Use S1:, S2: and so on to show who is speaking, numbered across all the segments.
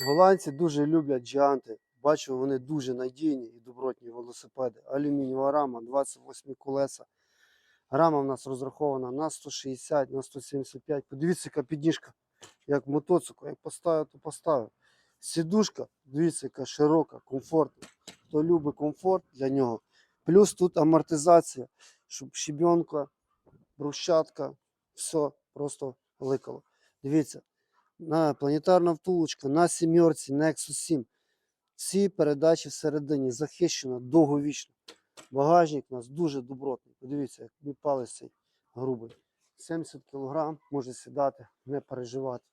S1: Голландці дуже люблять джанти. Бачу, вони дуже надійні і добротні велосипеди. Алюмінієва рама, 28 колеса. Рама в нас розрахована на 160, на 175. Подивіться, яка підніжка, як мотоцикл, як поставив, то поставив. Сідушка, дивіться, яка широка, комфортна. Хто любить комфорт для нього. Плюс тут амортизація, щоб щебенка, брусчатка, все просто ликало. Дивіться, на планетарна втулочка, на сімерці, Nexus 7. Всі передачі всередині захищено довговічно. Багажник у нас дуже добротний. Подивіться, як мій палець цей грубий. 70 кг може сідати, не переживати.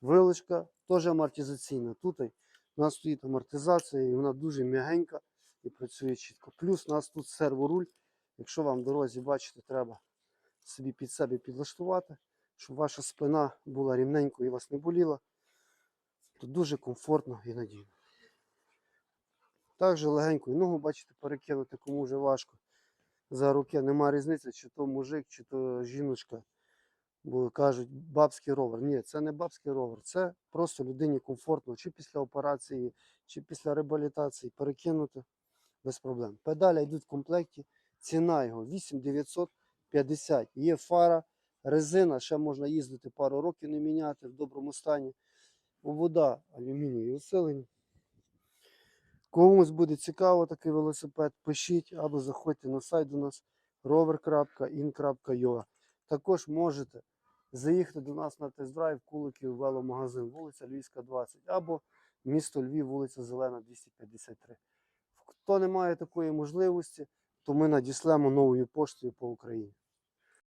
S1: Вилочка теж амортизаційна. Тут у нас стоїть амортизація, і вона дуже м'ягенька і працює чітко. Плюс у нас тут серворуль. Якщо вам в дорозі, бачите, треба собі під себе підлаштувати, щоб ваша спина була рівненькою і вас не боліла. Тут дуже комфортно і надійно. Також легенько і ногу, бачите, перекинути, кому вже важко. За руки нема різниці, чи то мужик, чи то жіночка. Бо кажуть, бабський ровер. Ні, це не бабський ровер, це просто людині комфортно, чи після операції, чи після реабілітації перекинути без проблем. Педаля йдуть в комплекті. Ціна його 8950. Є фара, резина, ще можна їздити пару років не міняти в доброму стані. Вода, алюмінієві усилені. Комусь буде цікаво такий велосипед, пишіть або заходьте на сайт до нас rover.in.ua. Також можете заїхати до нас на тест-драйв Куликів веломагазин, вулиця Львівська, 20, або місто Львів, вулиця Зелена, 253. Хто не має такої можливості, то ми надіслемо новою поштою по Україні.